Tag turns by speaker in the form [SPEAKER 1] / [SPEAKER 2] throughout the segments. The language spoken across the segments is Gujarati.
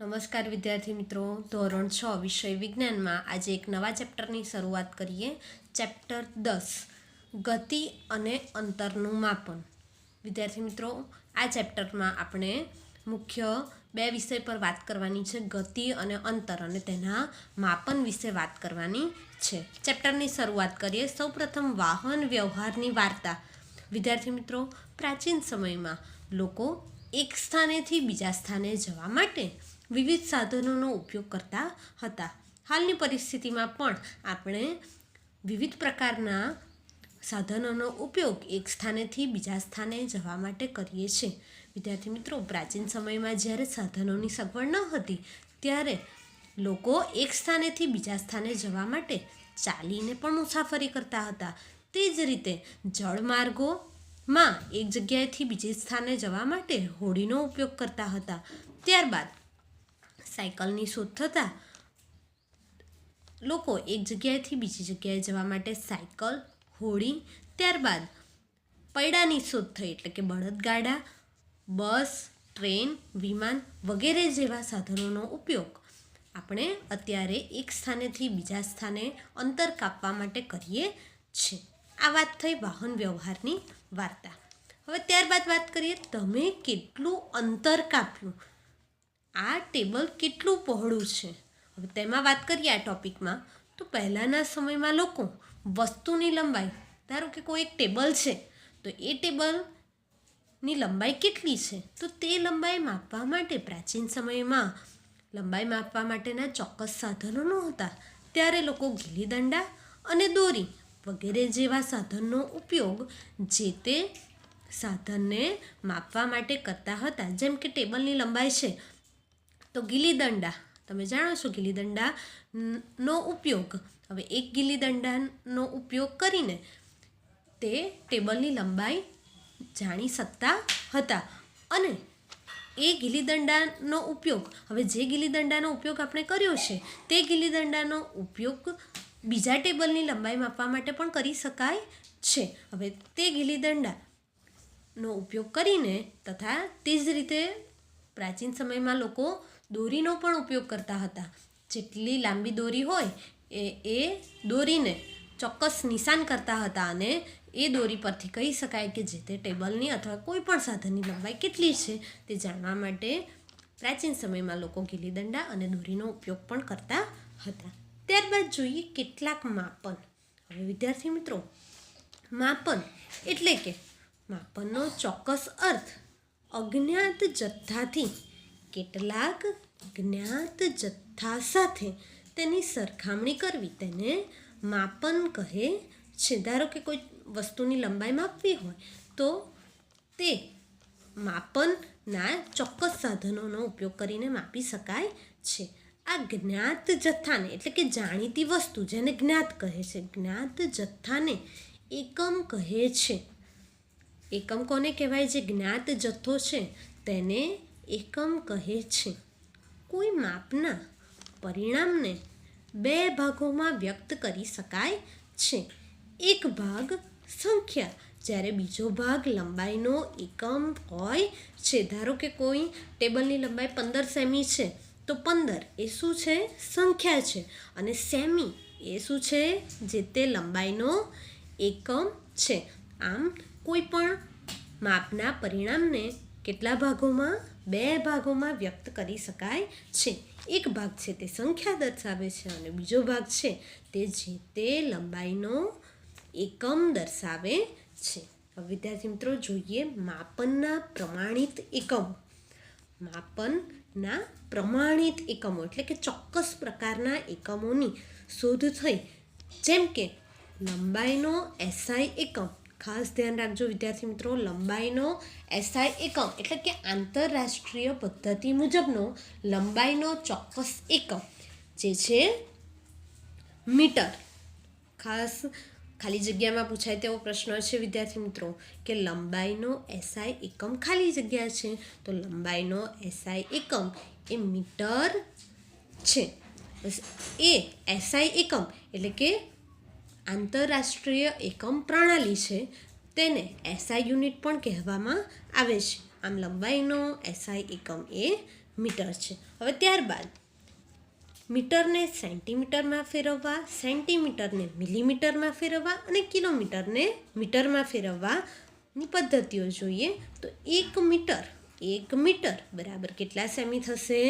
[SPEAKER 1] નમસ્કાર વિદ્યાર્થી મિત્રો, ધોરણ છ, વિષય વિજ્ઞાનમાં આજે એક નવા ચેપ્ટરની શરૂઆત કરીએ. ચેપ્ટર દસ, ગતિ અને અંતરનું માપન. વિદ્યાર્થી મિત્રો, આ ચેપ્ટરમાં આપણે મુખ્ય બે વિષય પર વાત કરવાની છે, ગતિ અને અંતર અને તેના માપન વિશે વાત કરવાની છે. ચેપ્ટરની શરૂઆત કરીએ. સૌપ્રથમ વાહન વ્યવહારની વાર્તા. વિદ્યાર્થી મિત્રો, પ્રાચીન સમયમાં લોકો એક સ્થાનેથી બીજા સ્થાને જવા માટે વિવિધ સાધનોનો ઉપયોગ કરતા હતા. હાલની પરિસ્થિતિમાં પણ આપણે વિવિધ પ્રકારના સાધનોનો ઉપયોગ એક સ્થાનેથી બીજા સ્થાને જવા માટે કરીએ છીએ. વિદ્યાર્થી મિત્રો, પ્રાચીન સમયમાં જ્યારે સાધનોની સગવડ ન હતી, ત્યારે લોકો એક સ્થાનેથી બીજા સ્થાને જવા માટે ચાલીને પણ મુસાફરી કરતા હતા. તે જ રીતે જળમાર્ગોમાં એક જગ્યાએથી બીજે સ્થાને જવા માટે હોડીનો ઉપયોગ કરતા હતા. ત્યારબાદ સાયકલની શોધ થતાં લોકો એક જગ્યાએથી બીજી જગ્યાએ જવા માટે સાયકલ, હોડી, ત્યારબાદ પૈડાની શોધ થઈ એટલે કે બળદગાડા, બસ, ટ્રેન, વિમાન વગેરે જેવા સાધનોનો ઉપયોગ આપણે અત્યારે એક સ્થાનેથી બીજા સ્થાને અંતર કાપવા માટે કરીએ છીએ. આ વાત થઈ વાહન વ્યવહારની વાર્તા. હવે ત્યારબાદ વાત કરીએ તમે કેટલું અંતર કાપ્યું? આ ટેબલ કેટલું પહોળું છે? હવે તેમાં વાત કરીએ આ ટોપિકમાં, તો પહેલાંના સમયમાં લોકો વસ્તુની લંબાઈ, ધારો કે કોઈ એક ટેબલ છે, તો એ ટેબલની લંબાઈ કેટલી છે? તો તે લંબાઈ માપવા માટે પ્રાચીન સમયમાં લંબાઈ માપવા માટેના ચોક્કસ સાધનો નહોતા. ત્યારે લોકો ગીલી દંડા અને દોરી વગેરે જેવા સાધનનો ઉપયોગ જે તે સાધનને માપવા માટે કરતા હતા. જેમ કે ટેબલની લંબાઈ છે તો ગીલી દંડા તમે જાણો છો ગીલી દંડા નો ઉપયોગ. હવે એક ગીલી દંડાનો ઉપયોગ કરીને તે ટેબલની લંબાઈ જાણી શકતા હતા. અને એ ગીલી દંડાનો ઉપયોગ, હવે જે ગીલી દંડાનો ઉપયોગ આપણે કર્યો છે, તે ગીલી દંડાનો ઉપયોગ બીજા ટેબલની લંબાઈ માપવા માટે પણ કરી શકાય છે. હવે તે ગીલી દંડાનો ઉપયોગ કરીને તથા તે જ રીતે પ્રાચીન સમયમાં લોકો દોરીનો પણ ઉપયોગ કરતા હતા. જેટલી લાંબી દોરી હોય એ એ દોરીને ચોક્કસ નિશાન કરતા હતા અને એ દોરી પરથી કહી શકાય કે જે તે ટેબલની અથવા કોઈ પણ સાધનની લંબાઈ કેટલી છે તે જાણવા માટે પ્રાચીન સમયમાં લોકો ગીલી દંડા અને દોરીનો ઉપયોગ પણ કરતા હતા. ત્યારબાદ જોઈએ કેટલાક માપન. હવે વિદ્યાર્થી મિત્રો, માપન એટલે કે માપનનો ચોક્કસ અર્થ અજ્ઞાત જથ્થાથી, કેટલાક જ્ઞાત જથ્થા સાથે તેની સરખામણી કરવી. તેને માપન કહે છે. ધારો કે કોઈ વસ્તુની લંબાઈ માપવી હોય, તો તે માપનના ચોક્કસ સાધનોનો ઉપયોગ કરીને માપી શકાય છે. આ જ્ઞાત જથ્થાને, એટલે કે જાણીતી વસ્તુ જેને જ્ઞાત કહે છે. જ્ઞાત જથ્થાને એકમ કહે છે. એકમ કોને કહેવાય? જે જ્ઞાત જથ્થો છે, તેને એકમ કહે છે. કોઈ માપના પરિણામને બે ભાગોમાં વ્યક્ત કરી શકાય છે. એક ભાગ સંખ્યા, જ્યારે બીજો ભાગ લંબાઈનો એકમ હોય છે. ધારો કે કોઈ ટેબલની લંબાઈ પંદર સેમી છે, તો પંદર એ શું છે? સંખ્યા છે. અને સેમી એ શું છે? જે તે લંબાઈનો એકમ છે. આમ કોઈ પણ માપના પરિણામને કેટલા ભાગોમાં? બે ભાગોમાં વ્યક્ત કરી શકાય છે. એક ભાગ છે તે સંખ્યા દર્શાવે છે અને બીજો ભાગ છે તે જે તે લંબાઈનો એકમ દર્શાવે છે. હવે વિદ્યાર્થી મિત્રો, જોઈએ માપનના પ્રમાણિત એકમ. માપનના પ્રમાણિત એકમો એટલે કે ચોક્કસ પ્રકારના એકમોની શોધ થઈ. જેમ કે લંબાઈનો એસઆઈ એકમ ખાસ ધ્યાન રાખજો, વિદ્યાર્થી મિત્રો. લંબાઈનો એસઆઈ એકમ એટલે કે આંતરરાષ્ટ્રીય પદ્ધતિ મુજબનો લંબાઈનો ચોક્કસ એકમ જે છે મીટર. ખાસ ખાલી જગ્યામાં પૂછાય તેવો પ્રશ્ન છે, વિદ્યાર્થી મિત્રો, કે લંબાઈનો એસઆઈ એકમ ખાલી જગ્યા છે? તો લંબાઈનો એસઆઈ એકમ એ મીટર છે. એ એસઆઈ એકમ એટલે કે આંતરરાષ્ટ્રીય એકમ પ્રણાલી છે. તેને એસઆઈ યુનિટ પણ કહેવામાં આવે છે. આમ લંબાઈનો એસઆઈ એકમ એ મીટર છે. હવે ત્યારબાદ, મીટરને સેન્ટીમીટરમાં ફેરવવા, સેન્ટીમીટરને મિલીમીટરમાં ફેરવવા અને કિલોમીટરને મીટરમાં ફેરવવાની પદ્ધતિઓ જોઈએ તો એક મીટર એક મીટર બરાબર કેટલા સેમી થશે?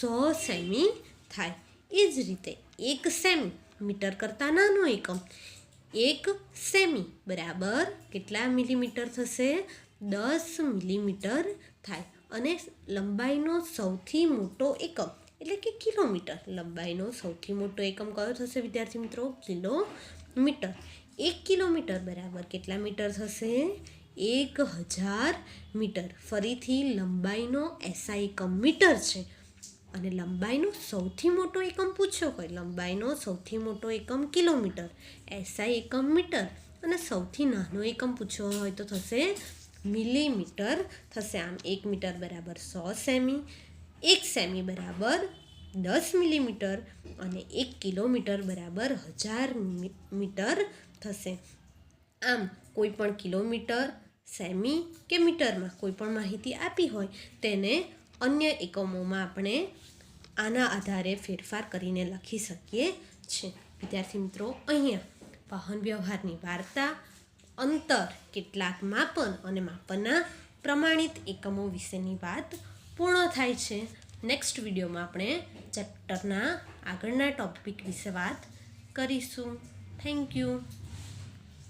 [SPEAKER 1] સો સેમી થાય. એ જ રીતે એક સેમી મીટર કરતાં નાનો એકમ. એક સેમી. બરાબર? કેટલા મિલીમીટર થશે? દસ મિલીમીટર થાય. અને લંબાઈનો સૌથી મોટો એકમ. એટલે કે કિલોમીટર. લંબાઈનો સૌથી મોટો એકમ કયો થશે, વિદ્યાર્થી મિત્રો? કિલોમીટર. એક કિલોમીટર. બરાબર. કેટલા મીટર થશે? એક હજાર મીટર. ફરીથી લંબાઈનો એસઆઈ એકમ મીટર છે. અને લંબાઈનો સૌથી મોટો એકમ પૂછ્યો હોય, લંબાઈનો સૌથી મોટો એકમ કિલોમીટર એસઆઈ એકમ મીટર અને સૌથી નાનો એકમ પૂછ્યો હોય તો થશે મિલીમીટર, થશે આમ એક મીટર બરાબર સો સેમી, એક સેમી બરાબર દસ મિલીમીટર અને એક કિલોમીટર બરાબર હજાર મીટર થશે. આમ કોઈ પણ કિલોમીટર, સેમી કે મીટરમાં કોઈ પણ માહિતી આપી હોય, તેને અન્ય એકમોમાં આપણે આના આધારે ફેરફાર કરીને લખી શકીએ છીએ. વિદ્યાર્થી મિત્રો, અહીંયા વાહન વ્યવહારની વાર્તા, અંતર, કેટલાક માપન અને માપનના પ્રમાણિત એકમો વિશેની વાત પૂર્ણ થાય છે. નેક્સ્ટ વિડીયોમાં આપણે ચેપ્ટરના આગળના ટોપિક વિશે વાત કરીશું. Thank you